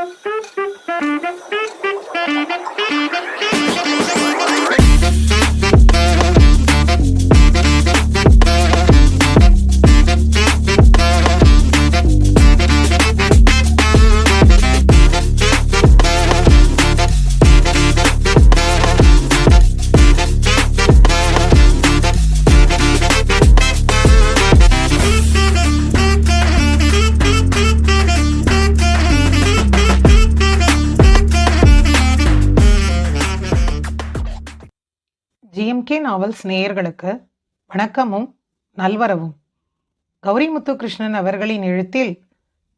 Thank you. Novels நேயர்களுக்கு வணக்கமும் நல்வரவும். கௌரிமுத்து கிருஷ்ணன் அவர்களின் எழுத்தில்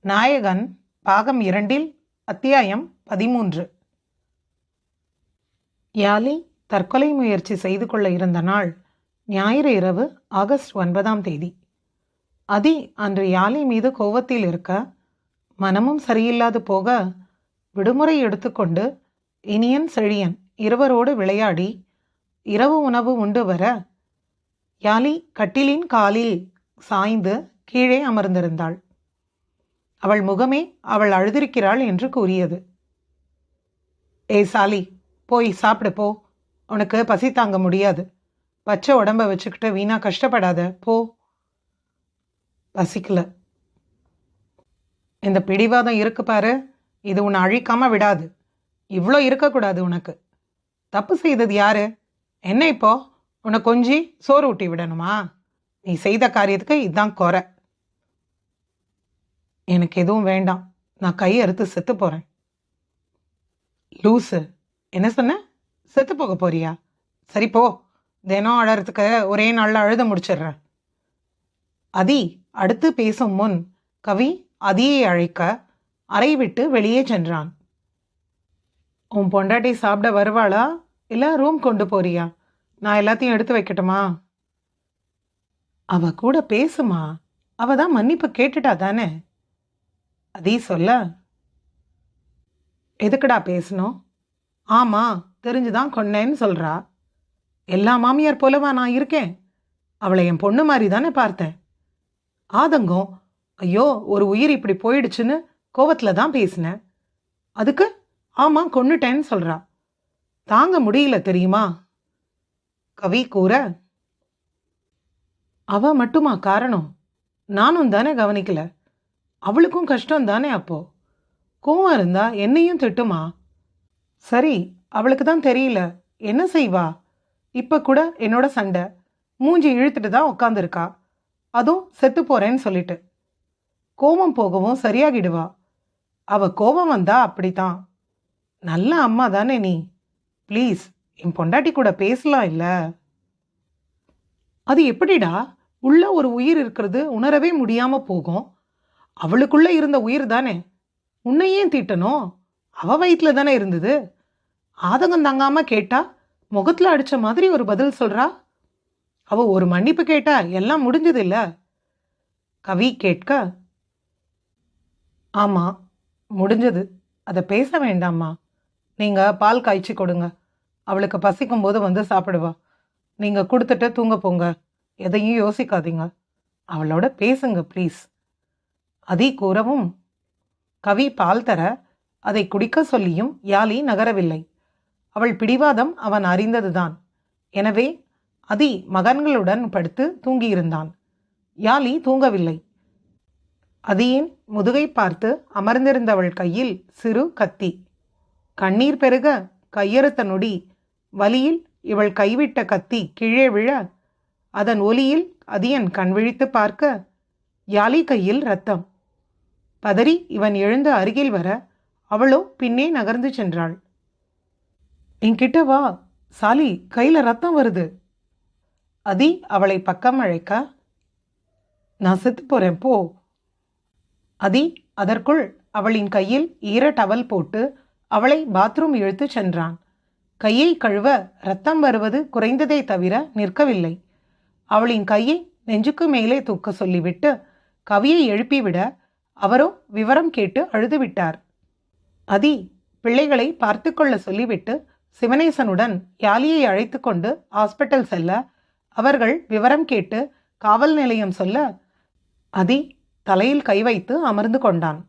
நாயகன் பாகம் இரண்டில் அத்தியாயம் பதிமூன்று. யாலி தற்கொலை முயற்சி செய்து கொள்ள இருந்த நாள் ஞாயிறு இரவு ஆகஸ்ட் ஒன்பதாம் தேதி. அதி அன்று யாலி மீது கோவத்தில் இருக்க மனமும் சரியில்லாது போக விடுமுறை எடுத்துக்கொண்டு இனியன் செழியன் இருவரோடு விளையாடி இரவு உணவு உண்டு வர யாலி கட்டிலின் காலில் சாய்ந்து கீழே அமர்ந்திருந்தாள். அவள் முகமே அவள் அழுதிருக்கிறாள் என்று கூறியது. ஏய் சாலி போய் சாப்பிடு போ. உனக்கு பசி தாங்க முடியாது. பச்சை உடம்ப வச்சுக்கிட்டு வீணா கஷ்டப்படாத போ. பசிக்கல. இந்த பிடிவாதம் இருக்கு பாரு. இது உன்னை அழிக்காம விடாது. இவ்வளோ இருக்கக்கூடாது உனக்கு. தப்பு செய்தது யாரு? என்ன இப்போ? உன்னை கொஞ்சி சோறு ஊட்டி விடணுமா? நீ செய்த காரியத்துக்கு இதுதான் குறை. எனக்கு எதுவும் வேண்டாம். நான் கை அறுத்து செத்து போகிறேன் லூசு. என்ன சொன்ன? செத்து போக போறியா? சரி போ. தினம் அழறதுக்கு ஒரே நாளில் அழுத முடிச்சிடுறேன் அதி அடுத்து பேசும் முன் கவி அதியை அழைக்க அறை விட்டு வெளியே சென்றான். உன் பொண்டாட்டி சாப்பிட வருவாளா? இல்லை ரூம் கொண்டு போறியா? நான் எல்லாத்தையும் எடுத்து வைக்கட்டுமா? அவ கூட பேசுமா? அவ தான் மன்னிப்பு கேட்டுட்டா தானே? அதே சொல்ல. எதுக்குடா பேசணும்? ஆமாம் தெரிஞ்சுதான் கொன்னேன்னு சொல்கிறா எல்லா மாமியார் போலவா நான் இருக்கேன். அவளை என் பொண்ணு மாதிரி தானே பார்த்தேன். ஆதங்கம் ஐயோ ஒரு உயிர் இப்படி போயிடுச்சுன்னு கோவத்தில் தான் பேசினேன். அதுக்கு ஆமாம் கொன்னுட்டேன்னு சொல்கிறா தாங்க முடியல தெரியுமா? கவி கூற அவ மட்டுமா காரணம்? நானும் தானே கவனிக்கல. அவளுக்கும் கஷ்டம் தானே அப்போ? கோவம் இருந்தா என்னையும் திட்டுமா? சரி அவளுக்கு தான் தெரியல. என்ன செய்வா? இப்ப கூட என்னோட சண்டை. மூஞ்சி இழுத்துட்டு தான் உட்காந்துருக்கா அதுவும் செத்து போறேன்னு சொல்லிட்டு. கோபம் போகவும் சரியாகிடுவா. அவ கோபம் வந்தா அப்படித்தான். நல்ல அம்மா தானே நீ. ப்ளீஸ் என் பொண்டாட்டி கூட பேசலாம் இல்லை. அது எப்படிடா? உள்ள ஒரு உயிர் இருக்கிறது உணரவே முடியாமல் போகும். அவளுக்குள்ளே இருந்த உயிர் தானே? உன்னை ஏன் தீட்டணும்? அவ வயிற்றில் தானே இருந்தது. ஆதங்கம் தங்காமல் கேட்டா முகத்தில் அடித்த மாதிரி ஒரு பதில் சொல்கிறா அவ ஒரு மன்னிப்பு கேட்டா எல்லாம் முடிஞ்சது இல்லை? கவி கேட்க ஆமாம் முடிஞ்சது. அதை பேச வேண்டாமா நீங்கள் பால் காய்ச்சி கொடுங்க. அவளுக்கு பசிக்கும் போது வந்து சாப்பிடுவா. நீங்கள் கொடுத்துட்டு தூங்க போங்க. எதையும் யோசிக்காதீங்க. அவளோட பேசுங்க ப்ளீஸ் அதை கூறவும் கவி பால் தர அதை குடிக்க சொல்லியும் யாலி நகரவில்லை. அவள் பிடிவாதம் அவன் அறிந்ததுதான். எனவே அதி மகன்களுடன் படுத்து தூங்கியிருந்தான். யாலி தூங்கவில்லை. அதியின் முதுகை பார்த்து அமர்ந்திருந்தவள் கையில் சிறு கத்தி. கண்ணீர் பெருக கையறுத்த நொடி. வலியில் இவள் கைவிட்ட கத்தி கீழே விழ. அதன் ஒலியில் அதியன் கண் விழித்து பார்க்க. யாலி கையில் ரத்தம் பதறி இவன் எழுந்து அருகில் வர. அவளோ பின்னே நகர்ந்து சென்றாள். என்கிட்ட வா சாலி கையில் ரத்தம் வருது. அதி அவளை பக்கம் அழைக்க. நான் செத்து போறேன் போ. அதி அதற்குள் அவளின் கையில் ஈர டவல் போட்டு அவளை பாத்ரூம் இழுத்து சென்றான். கையை கழுவ ரத்தம் வருவது குறைந்ததை தவிர நிற்கவில்லை. அவளின் கையை நெஞ்சுக்கு மேலே தூக்க சொல்லிவிட்டு கவியை எழுப்பிவிட அவரோ விவரம் கேட்டு அழுதுவிட்டார். அதி பிள்ளைகளை பார்த்து கொள்ள சொல்லிவிட்டு சிவனேசனுடன் யாலியை அழைத்து கொண்டு ஹாஸ்பிட்டல் செல்ல அவர்கள் விவரம் கேட்டு காவல் நிலையம் சொல்ல அதி தலையில் கை வைத்து அமர்ந்து கொண்டான்.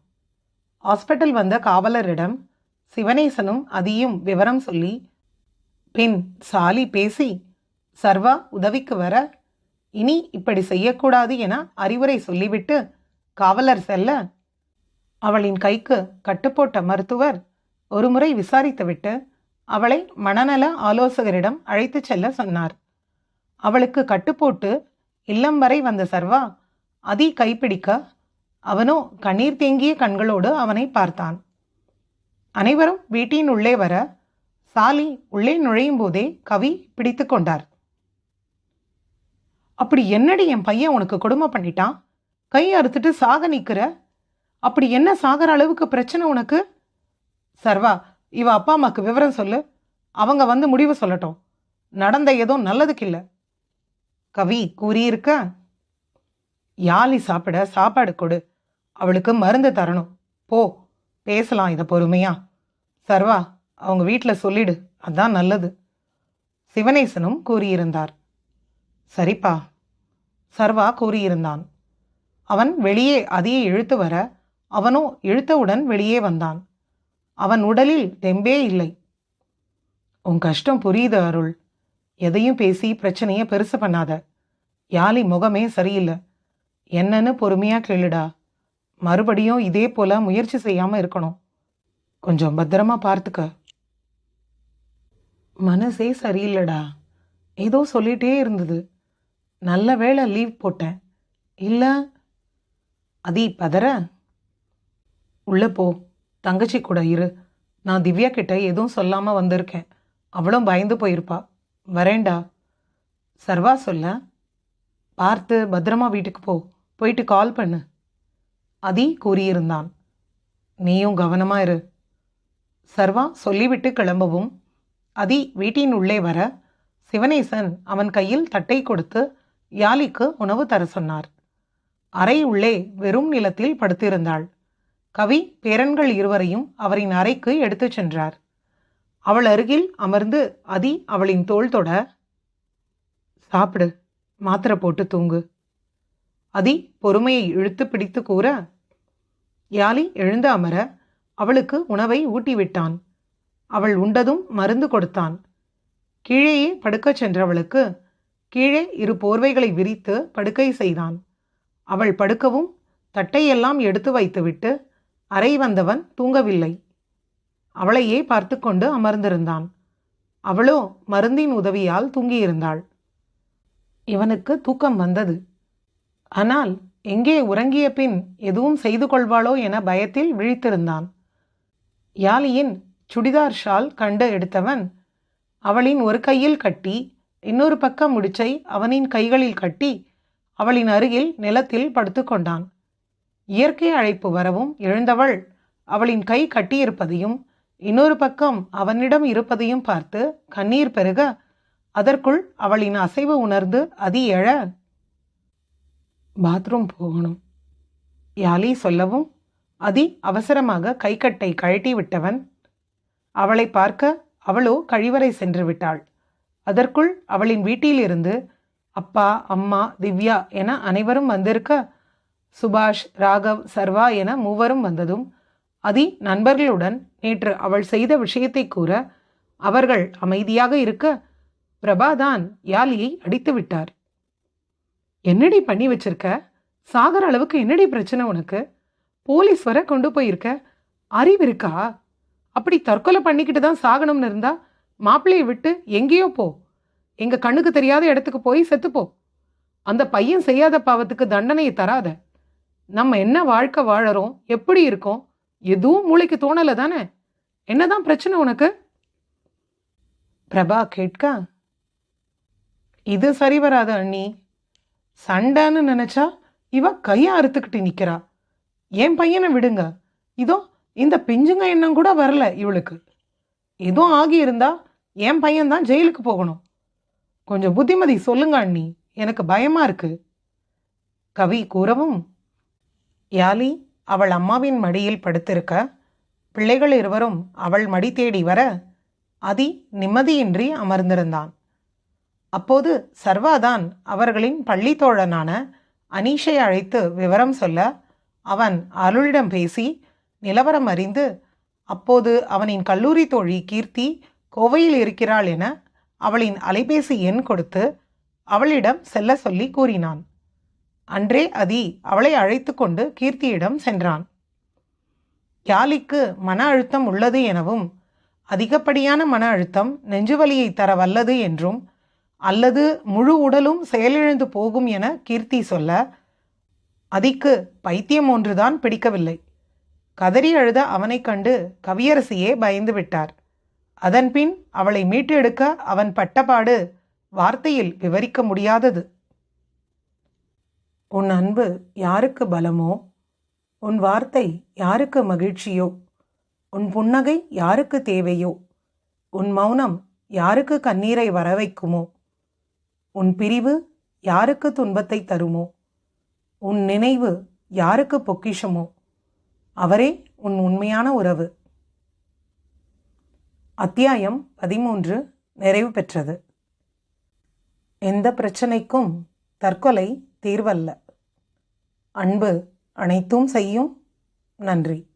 ஹாஸ்பிட்டல் வந்த காவலரிடம் சிவனேசனும் அதியும் விவரம் சொல்லி பின் சாலி பேசி சர்வா உதவிக்கு வர இனி இப்படி செய்யக்கூடாது என அறிவுரை சொல்லிவிட்டு காவலர் செல்ல அவளின் கைக்கு கட்டுப்போட்ட மருத்துவர் ஒருமுறை விசாரித்துவிட்டு அவளை மனநல ஆலோசகரிடம் அழைத்துச் செல்ல சொன்னார். அவளுக்கு கட்டுப்போட்டு இல்லம் வரை வந்த சர்வா அதி கைப்பிடிக்க அவனோ கண்ணீர் தேங்கிய கண்களோடு அவனை பார்த்தான். அனைவரும் வீட்டின் உள்ளே வர சாலி உள்ளே நுழையும் போதே கவி பிடித்து கொண்டார். அப்படி என்னடி என் பையன் உனக்கு கொடுமை பண்ணிட்டான்? கை அறுத்துட்டு சாக நிற்கிற அப்படி என்ன சாகிற அளவுக்கு பிரச்சனை உனக்கு? சர்வா இவ அப்பா அம்மாக்கு விவரம் சொல்லு. அவங்க வந்து முடிவு சொல்லட்டும். நடந்த ஏதோ நல்லதுக்கு இல்லை. கவி கூறியிருக்க? யாழி சாப்பிட சாப்பாடு கொடு. அவளுக்கு மருந்து தரணும். போ. பேசலாம் இதை பொறுமையா. சர்வா அவங்க வீட்டில் சொல்லிடு. அதான் நல்லது. சிவனேசனும் கூறியிருந்தார். சரிப்பா. சர்வா கூறியிருந்தான். அவன் வெளியே அதியை இழுத்து வர அவனோ இழுத்தவுடன் வெளியே வந்தான். அவன் உடலில் தெம்பே இல்லை. உன் கஷ்டம் புரியுது அருள். எதையும் பேசி பிரச்சனையை பெருசு பண்ணாத. யாழி முகமே சரியில்லை. என்னன்னு பொறுமையா கேளுடா. மறுபடியும் இதே போல முயற்சி செய்யாம இருக்கணும். கொஞ்சம் பத்திரமா பார்த்துக்க. மனசே சரியில்லடா. ஏதோ சொல்லிட்டே இருந்தது. நல்ல வேளை லீவ் போட்டேன். இல்லை அதி பதற. உள்ள போ. தங்கச்சி கூட இரு. நான் திவ்யா கிட்ட எதுவும் சொல்லாம வந்திருக்கேன். அவளும் பயந்து போயிருப்பா. வரேன்டா. சர்வா சொல்ல. பார்த்து பத்திரமா வீட்டுக்கு போ. போயிட்டு கால் பண்ணு. அதி கூறியிருந்தான். நீயும் கவனமா இரு. சர்வா சொல்லிவிட்டு கிளம்பவும். அதி வீட்டின் உள்ளே வர சிவனேசன் அவன் கையில் தட்டை கொடுத்து யாழிக்கு உணவு தர சொன்னார். அறை உள்ளே வெறும் நிலத்தில் படுத்திருந்தாள். கவி பேரன்கள் இருவரையும் அவரின் அறைக்கு எடுத்துச் சென்றார். அவள் அருகில் அமர்ந்து அதி அவளின் தோள் தொட சாப்பிடு மாத்திரை போட்டு தூங்கு. அதி பொறுமையை இழுத்து பிடித்து கூற யாலி எழுந்து அமர அவளுக்கு உணவை ஊட்டிவிட்டான். அவள் உண்டதும் மருந்து கொடுத்தான். கீழேயே படுக்கச் சென்றவளுக்கு கீழே இரு போர்வைகளை விரித்து படுக்கை செய்தான். அவள் படுக்கவும் தட்டையெல்லாம் எடுத்து வைத்துவிட்டு அறை வந்தவன் தூங்கவில்லை. அவளையே பார்த்து கொண்டு அமர்ந்திருந்தான். அவளோ மருந்தின் உதவியால் தூங்கியிருந்தாள். இவனுக்கு தூக்கம் வந்தது. ஆனால் எங்கே உறங்கிய பின் எதுவும் செய்து கொள்வாளோ என பயத்தில் விழித்திருந்தான். யாழியின் சுடிதார் ஷால் கண்டு எடுத்தவன் அவளின் ஒரு கையில் கட்டி இன்னொரு பக்கம் முடிச்சை அவனின் கைகளில் கட்டி அவளின் அருகில் நிலத்தில் படுத்துக்கொண்டான் இயற்கை அழைப்பு வரவும் எழுந்தவள் அவளின் கை கட்டியிருப்பதையும் இன்னொரு பக்கம் அவனிடம் இருப்பதையும் பார்த்து கண்ணீர் பெருக அதற்குள் அவளின் அசைவு உணர்ந்து அதி எழ பாத்ரூம் போகணும். யாலி சொல்லவும் அதி அவசரமாக கைக்கட்டை கழட்டி விட்டவன். அவளை பார்க்க அவளோ கழிவறை சென்று விட்டாள். அதற்குள் அவளின் வீட்டிலிருந்து அப்பா அம்மா திவ்யா என அனைவரும் வந்திருக்க சுபாஷ் ராகவ் சர்வா என மூவரும் வந்ததும் அதி நண்பர்களுடன் நேற்று அவள் செய்த விஷயத்தை கூற அவர்கள் அமைதியாக இருக்க பிரபாதான் யாலியை அடித்து விட்டார். என்னடி பண்ணி வச்சிருக்க? சாகர அளவுக்கு என்னடி பிரச்சனை உனக்கு? போலீஸ் வர கொண்டு போயிருக்க? அறிவு இருக்கா? அப்படி தற்கொலை பண்ணிக்கிட்டு தான் சாகணும்னு இருந்தா மாப்பிள்ளையை விட்டு எங்கேயோ போ. எங்க கண்ணுக்கு தெரியாத இடத்துக்கு போய் செத்துப்போ அந்த பையன் செய்யாத பாவத்துக்கு தண்டனையை தராத. நம்ம என்ன வாழ்க்கை வாழறோம்? எப்படி இருக்கோம்? எதுவும் மூளைக்கு தோணல தானே? என்னதான் பிரச்சனை உனக்கு? பிரபா கேட்க? இது சரி வராது அண்ணி. சண்டைன்னு நினச்சா இவ கையை அறுத்துக்கிட்டு நிற்கிறா என் பையனை விடுங்க. இதோ இந்த பிஞ்சுங்க எண்ணம் கூட வரல இவளுக்கு. எதுவும் ஆகியிருந்தா என் பையன்தான் ஜெயிலுக்கு போகணும். கொஞ்சம் புத்திமதி சொல்லுங்க அண்ணி. எனக்கு பயமா இருக்கு. கவி கூறவும் யாலி அவள் அம்மாவின் மடியில் படுத்திருக்க. பிள்ளைகள் இருவரும் அவள் மடி தேடி வர. அதி நிம்மதியின்றி அமர்ந்திருந்தான். அப்போது சர்வாதான் அவர்களின் பள்ளி தோழனான அனீஷை அழைத்து விவரம் சொல்ல அவன் அருளிடம் பேசி நிலவரம் அறிந்து அப்போது அவனின் கல்லூரி தோழி கீர்த்தி கோவையில் இருக்கிறாள் என அவளின் அலைபேசி எண் கொடுத்து அவளிடம் செல்ல சொல்லி கூறினான். அன்றே அதி அவளை அழைத்து கொண்டு கீர்த்தியிடம் சென்றான். யாழிக்கு மன அழுத்தம் உள்ளது எனவும் அதிகப்படியான மன அழுத்தம் நெஞ்சுவலியை தர வல்லது என்றும் அல்லது முழு உடலும் செயலிழந்து போகும் என கீர்த்தி சொல்ல அதிக்கு பைத்தியம் ஒன்றுதான் பிடிக்கவில்லை. கதறி அழுத அவனைக் கண்டு கவியரசியே பயந்து விட்டார். அதன்பின் அவளை மீட்டெடுக்க அவன் பட்டபாடு வார்த்தையில் விவரிக்க முடியாதது. உன் அன்பு யாருக்கு பலமோ? உன் வார்த்தை யாருக்கு மகிழ்ச்சியோ? உன் புன்னகை யாருக்கு தேவையோ? உன் மௌனம் யாருக்கு கண்ணீரை வரவைக்குமோ? உன் பிரிவு யாருக்கு துன்பத்தை தருமோ? உன் நினைவு யாருக்கு பொக்கிஷமோ? அவரே உன் உண்மையான உறவு. அத்தியாயம் பதிமூன்று. நிறைவு பெற்றது. எந்த பிரச்சனைக்கும் தற்கொலை தீர்வல்ல. அன்பு அனைத்தும் செய்யும். நன்றி.